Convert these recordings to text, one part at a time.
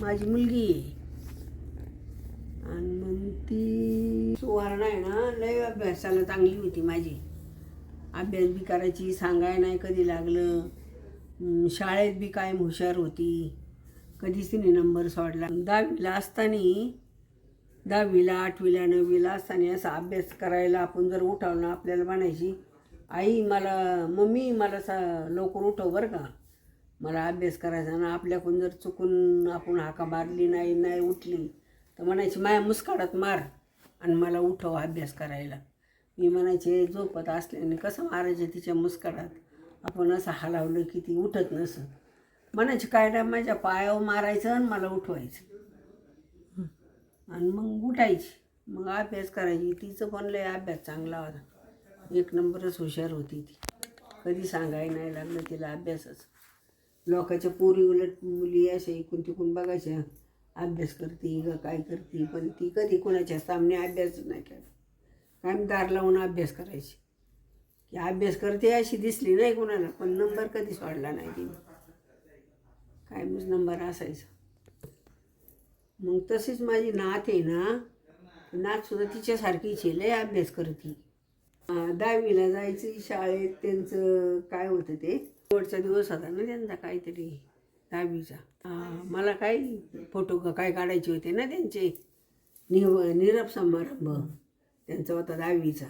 माझी मुलगी आहे. आणि मग ती सुवर्ण आहे ना लय अभ्यासाला चांगली होती माझी. अभ्यास बी करायची सांगाय नाही कधी लागलं. शाळेत बी कायम हुशार होती. कधीच तिने नंबर सोडला. दहावीला असताना दहावीला आठवीला नववीला असताना असा अभ्यास करायला आपण जर उठावलं आपल्याला म्हणायची आई मला मम्मी मला सा लवकर उठव बरं का. मला अभ्यास करायचा ना आपल्याकडून जर चुकून आपण हाका मारली नाही नाही उठली तर म्हणायची माया मुस्काडात मार आणि मला उठव अभ्यास करायला. मी म्हणायचे झोपत असल्याने कसं मारायचे तिच्या मुस्काडात? आपण असं हलावलं की ती उठत नसं म्हणायची काय नाही माझ्या पायावर मारायचं आणि मला उठवायचं. आणि मग उठायची. मग अभ्यास करायची. तिचं पण लय अभ्यास चांगला होता. एक नंबरच हुशार होती ती. कधी सांगाय नाही लागलं तिला अभ्यासच. लोकांच्या पोरी उलट मुली अशा इकून तिकून बघायच्या. अभ्यास करते का काय करते पण ती कधी कोणाच्या सामने अभ्यास नाही केला. कायम दार लावून अभ्यास करायची? की अभ्यास करते अशी दिसली नाही कोणाला पण नंबर कधी सोडला नाही तिने. कायमच नंबर असायचा? मग तशीच माझी नात आहे ना नात सुद्धा तिच्यासारखीच आहे लय अभ्यास करते. दहावीला जायची शाळेत त्यांचं काय होतं ते? शेवटचा दिवस होता ना त्यांचा काहीतरी दहावीचा मला काही फोटो का काय काढायचे होते ना त्यांचे? निव निरप समारंभ. त्यांचा होता दहावीचा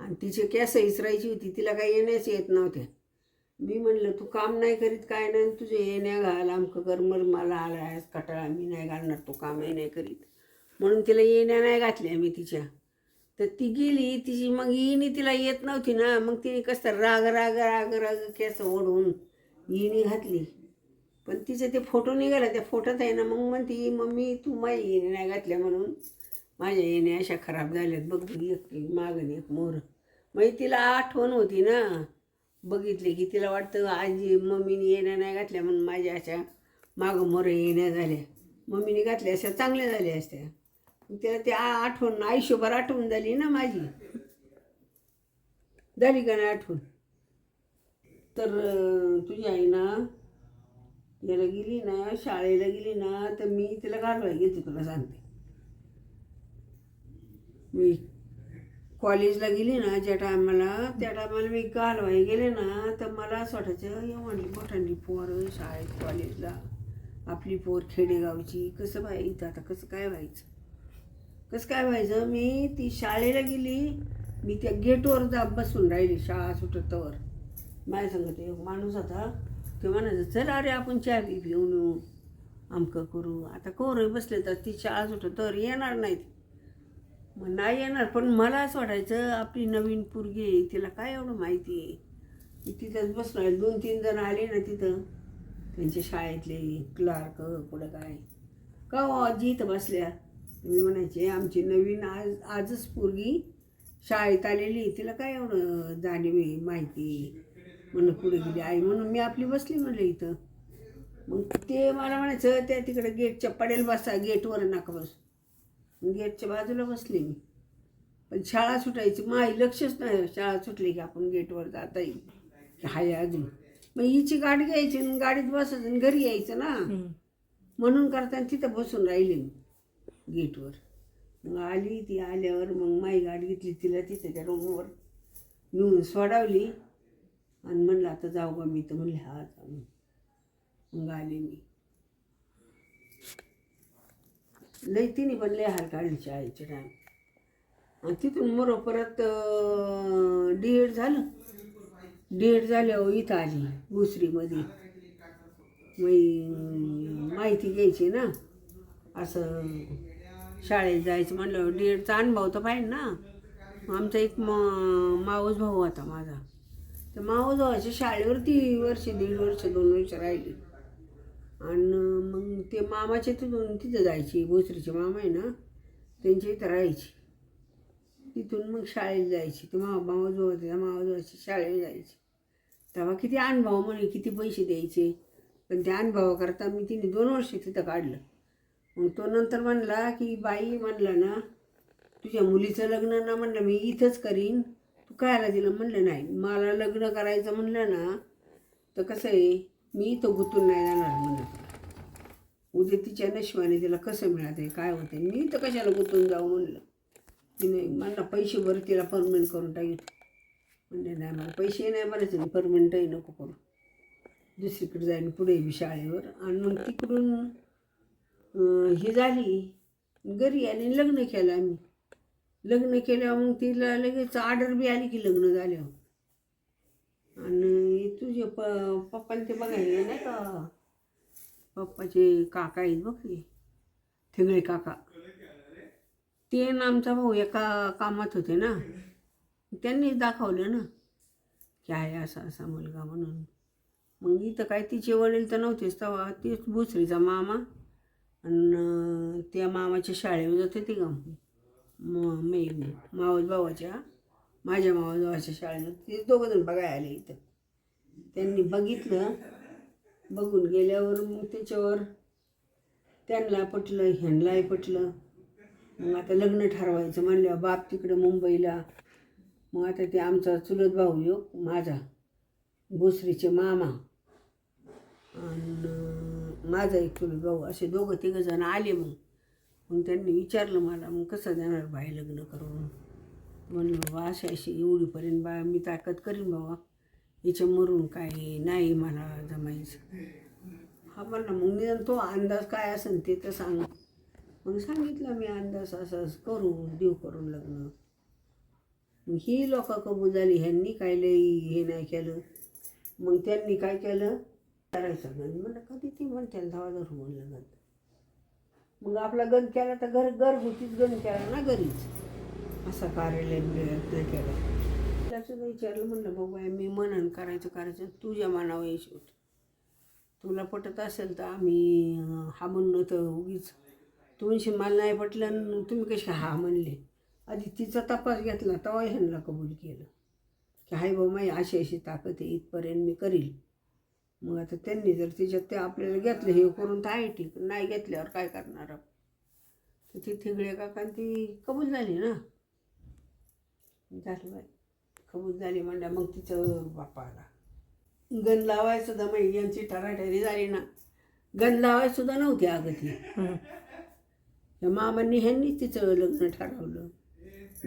आणि तिचे केस इसरायची होती तिला काही येण्याच येत नव्हत्या. मी म्हणलं तू काम नाही करीत काय नाही तुझे येण्या घाल आमकं कर मला आला आहेस कटाळा मी नाही घालणार तू कामही नाही करीत. म्हणून तिला येण्या नाही घातल्या मी तिच्या. तर ती गेली तिची मग येणी तिला येत नव्हती ना मग तिने कसं राग राग राग राग केस ओढून येणी घातली. पण तिचे ते फोटो निघाला त्या फोटोत आहे ना मग म्हणते मम्मी तू माझ्या येणे नाही घातल्या म्हणून. माझ्या येणे अशा खराब झाल्यात बघ बघ एक मागं एक मोर. मग म्हणजे तिला आठवण होती ना बघितले की तिला वाटतं आजी मम्मीने येण्या नाही घातल्या म्हणून माझ्या अशा मागं मोर येण्या झाल्या. मम्मीने घातल्या अशा चांगल्या झाल्या असत्या. त्या तिला आठवण आयुष्यभर आठवण झाली ना माझी. झाली का नाही आठवण? तर तुझी आई ना याला गेली ना शाळेला गेली ना तर मी तिला घालवायला घेते तुला सांगते. मी कॉलेजला गेली ना ज्या टायमाला त्या टायमाला मी घालवाय गेले ना तर मला असं वाटायचं या म्हणली मोठ्यांनी पोर शाळेत कॉलेजला आपली पोर खेडेगावची कसं व्हाय इथं आता कसं काय व्हायचं? कसं काय व्हायचं? मी ती शाळेला गेली. मी त्या गेटवर जा बसून राहिली शाळा सुटतवर माझ्या सांगत एक माणूस होता. ते म्हणायचं चल अरे आपण चहा बी घेऊन येऊ आमकं करू. आता कोर बसले तर ती शाळा सुटतवर येणार नाहीत. मग नाही येणार पण मला असं वाटायचं आपली नवीन पोरगी आहे तिला काय एवढं माहिती आहे? मी तिथंच बसणार दोन तीन जण आले ना तिथं. त्यांच्या शाळेतले क्लार्क कुठं काय? का हो आजी इथं बसल्या? मी म्हणायचे आमची नवीन आज आजच पोरगी शाळेत आलेली तिला काय एवढं जाणीव आहे माहिती म्हणून पुढे गेली आई. म्हणून मी आपली बसली म्हणलं इथं. मग ते मला म्हणायचं त्या तिकडे गेटच्या पडेल बसा गेटवर नका बस. गेटच्या बाजूला बसले मी. पण शाळा सुटायची माही लक्षच नाही शाळा सुटली की आपण गेटवर जाता येईल. हाय अजून. मग हिची गाडी घ्यायची आणि गाडीत बसायचं आणि घरी यायचं ना. म्हणून करताना तिथं बसून राहिले मी. गेटवर. मग आली ती आल्यावर मग माई गाडी घेतली तिला ती त्या रूमवर नेऊन सोडावली. आणि म्हणलं आता जाऊ का मी. तर म्हणले हा जाऊ मग. आले मी. लई तिने पण लय हाल काढली शाळेचे टाईम आणि तिथून मरो परत डी एड झालं. डी एड झाल्यावर इथं आली भुसरीमध्ये. मग माहिती घ्यायची ना. असं शाळेत जायचं म्हणलं डीएडचा अनुभव तर पाहिजे ना. मग आमचा एक म मावस भाऊ होता माझा. तर मावस भावाच्या शाळेवरती वर्ष दीड वर्ष दोन वर्ष राहिली. आणि मग ते मामाच्या तिथून तिथं जायची भोसरीचे मामा आहे ना त्यांच्या इथं राहायची. तिथून मग शाळेत जायची. ते मा मावजो होते त्या मावजोची शाळेत जायची. तेव्हा किती अनुभव म्हणे किती पैसे द्यायचे. पण त्या अनुभवाकरता मी तिने दोन वर्ष तिथं काढलं. मग तो नंतर म्हणला की बाई म्हणलं ना तुझ्या मुलीचं लग्न ना म्हणलं मी इथंच करीन. तू कायला दिलं म्हणलं नाही मला लग्न करायचं म्हणलं ना तर कसं आहे मी इथं गुंतून नाही जाणार म्हणलं. उद्या तिच्या नशिबाने तिला कसं मिळते काय होते मी तर कशाला गुंतून जाऊ म्हणलं. तिने मला पैसे भर तिला परमनंट करून टाकीत म्हणजे नाही मला पैसे नाही बरेच परमनंटही नको करू. दुसरीकडे जाईन पुढे बी शाळेवर आणि मग तिकडून ही झाली. घरी आणि लग्न केलं आम्ही. लग्न केल्यावर मग तिला लगेच ऑर्डर बी आली की लग्न झाल्यावर. आणि तुझे प पप्पाला ते बघायला नाही का? पप्पाचे काका आहेत बघ ते थेगळे काका. ते ना आमचा भाऊ एका कामात होते ना. त्यांनीच दाखवलं ना. की आहे असा असा मुलगा म्हणून. मग इथं काय तिचे वडील तर नव्हतेच तेव्हा तेच भोसरीचा मामा. आणि त्या मामाच्या शाळेवर जाते ती का म मी मावस भावाच्या माझ्या मावस भावाच्या शाळेत ते दोघं जण बघायला आले इथं. त्यांनी बघितलं. बघून गेल्यावर मग त्याच्यावर त्यांना पटलं ह्यांनाही पटलं. मग आता लग्न ठरवायचं म्हणल्यावर बाप तिकडं मुंबईला. मग आता ते आमचा चुलत भाऊ यो माझा भोसरीचे मामा. आणि माझा एक चुलत भाऊ असे दोघं तिघं जण आले मग. मग त्यांनी विचारलं मला मग कसं जाणार बाई लग्न करून? म्हणलं बाबा अशी अशी एवढीपर्यंत बा मी ताकद करीन बाबा याच्या मरून काय नाही मला जमायचं. हा म्हणला मग निदान तो अंदाज काय असेल ते तर सांग. मग सांगितलं मी अंदाज असं करू देऊ करून लग्न. मग ही लोक कबूल झाली ह्यांनी काय लई हे नाही केलं. मग त्यांनी काय केलं? करायचं गंध म्हणलं कधी ती म्हणते धावा धरू म्हणलं गंध मग आपला गंध केला तर घर घरगुतीच गंध केला ना घरीच. असा कार्यालय म्हणजे प्रयत्न नाही केला. त्याचं विचारलं म्हणलं बाबा मी मनन करायचं करायचं तुझ्या मनावर आहे शेवट तुला पटत असेल तर आम्ही हा म्हणणं तर उगीच. तुमची मला नाही पटलं तुम्ही कसे हा म्हणले? आधी तिचा तपास घेतला तेव्हा ह्यांना कबूल केलं. की हाय बाबा माई अशी अशी ताकद आहे इथपर्यंत मी करील. मग आता त्यांनी जर तिच्यात ते आपल्याला घेतलं हे करून तर आहे ठीक. नाही घेतल्यावर काय करणार? तर ती थिगळे काका ती कबूल झाली ना. झालं बाई. कबूल झाली म्हणल्या मग तिचं बापाला. गण लावायसुद्धा यांची ठराठरी झाली ना. गण लावायसुद्धा नव्हती अगं ती. मामांनी ह्यांनीच तिचं लग्न ठरवलं.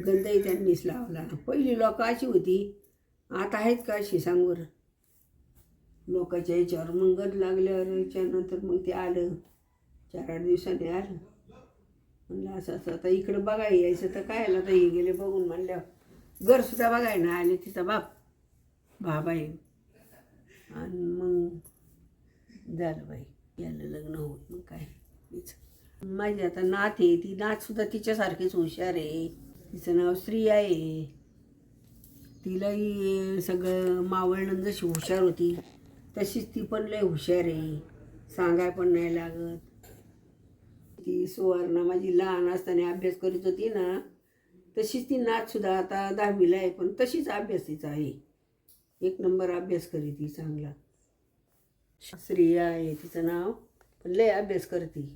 गंधही त्यांनीच लावला. पहिली लोक अशी होती. आता आहेत का अशी सांगूर लोकांच्या याच्यावर मग लागल्यावर याच्यानंतर मग ते आलं. चार आठ दिवसांनी आलं. म्हणलं असं असं आता इकडं बघाय यायचं तर काय आलं? आता हे गेले बघून म्हणल्यावर घरसुद्धा बघाय ना आले तिचा बाप बाबाई आणि मग झालं बाई याला लग्न होत मग काय? तिचं माझी आता नात आहे ती नातसुद्धा तिच्यासारखीच हुशार आहे. तिचं नाव श्री आहे. तिलाही सगळं मावळणं जशी हुशार होती. तशीच ती पण लय हुशार आहे. सांगाय पण नाही लागत. ती सुवर्णा माझी लहान असताना अभ्यास करीत होती ना तशीच ती नाचसुद्धा आता दहावीला आहे पण तशीच अभ्यास तिचा आहे. एक नंबर अभ्यास करी ती चांगला. श्रेया आहे तिचं नाव पण लय अभ्यास करते.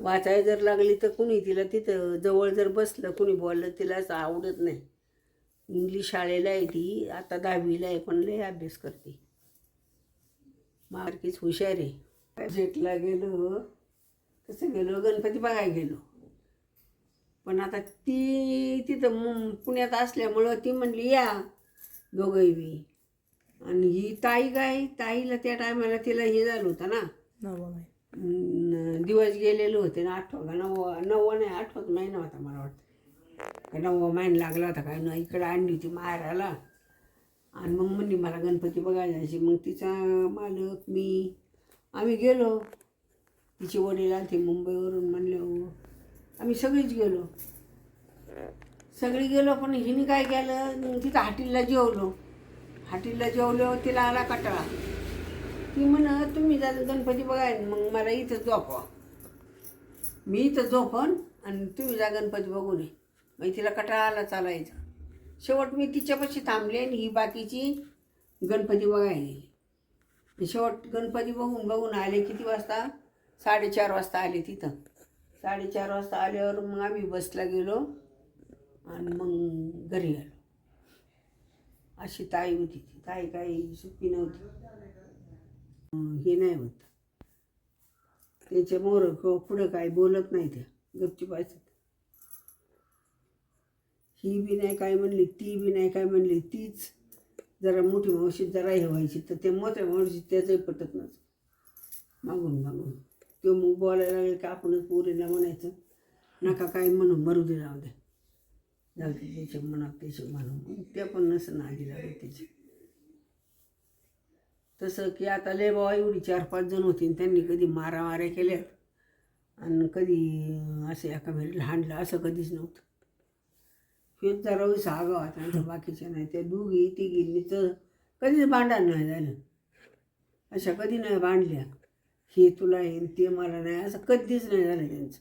वाचाय जर लागली तर कुणी तिला तिथं जवळ जर बसलं कुणी बोललं तिला असं आवडत नाही. इंग्लिश शाळेला आहे ती आता दहावीला आहे पण लय अभ्यास करते. मार्कीच हुशार आहे. जेटला गेलो कसं गेलो गणपती बघायला गेलो. पण आता ती तिथं मुं- पुण्यात असल्यामुळं ती म्हणली या दोघंही बी. आणि ही ताई काय ताईला त्या टायमाला तिला हे झालं होतं ना. दिवस गेलेले होते ना आठवा का नववा नववा नाही आठवाच महिना होता मला वाटतं. का नववा महिना लागला होता काय ना इकडं आणली होती माहेराला. आणि मग म्हणली मला गणपती बघायला जायची मग तिचा मालक मी आम्ही गेलो. तिचे वडील आले मुंबईवरून म्हणले हो. आम्ही सगळीच गेलो. सगळी गेलो पण हिने काय केलं? मग तिथं हाटीला जेवलो. हाटीला जेवलो तिला आला कटाळा. ती म्हण तुम्ही जा गणपती बघाय मग मला इथं झोपवा. मी इथं झोपन आणि तुम्ही जा गणपती बघून ये. मग तिला कटाळा आला चालायचा. शेवट मी तिच्यापाशी थांबले आणि ही बाकीची गणपती बघायला. गेली शेवट गणपती बघून बघून आले किती वाजता? साडेचार वाजता आले तिथं. साडेचार वाजता आल्यावर मग आम्ही बसला गेलो आणि मग घरी आलो. अशी ताई होती ती. ताई काही सुखी नव्हती. हे नाही होत. त्याच्या मोर पुढं काय बोलत नाही त्या. गपची पाहिजे ही बी नाही काय म्हणली ती बी नाही काय म्हणली तीच जरा मोठी मावशी जरा हे व्हायची तर ते मोठ्या मावशी त्याचंही पटत नसतं मागून मागून. तो मग बोलायला लागेल की आपणच पोरीला म्हणायचं नका काय म्हणू मरू दे जाऊ दे. त्याचे मनात त्याचे म्हणून मग ते पण नसं आधी लागेल त्याचे तसं की आता लय बाबा एवढी चार पाच जण होती आणि त्यांनी कधी मारामाऱ्या केल्यात आणि कधी असं एकामेरीला हाणलं असं कधीच नव्हतं. हेच जरा सागाव आता आणि बाकीच्या नाही त्या दोघी तिघी तर कधीच भांडण नाही झालं अशा कधी नाही भांडल्या हे तुला येईन ते मला नाही असं कधीच नाही झालं त्यांचं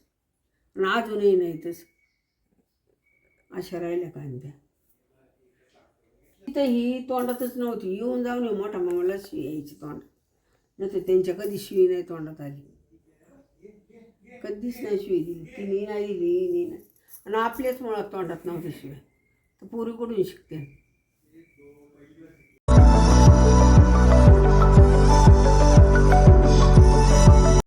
आणि अजूनही नाही तसं अशा राहिल्या कांद्या तिथं ही तोंडातच नव्हती येऊन जाऊन येऊ मोठा मामाला शिव यायची तोंड। नाही तर त्यांच्या कधी शिवी नाही तोंडात आली कधीच नाही शिवी दिली तिने नाही दिली नाही आणि आपलेच मुळात तोंडात नव्हते शिवाय. तर पुरी कुठून शिकते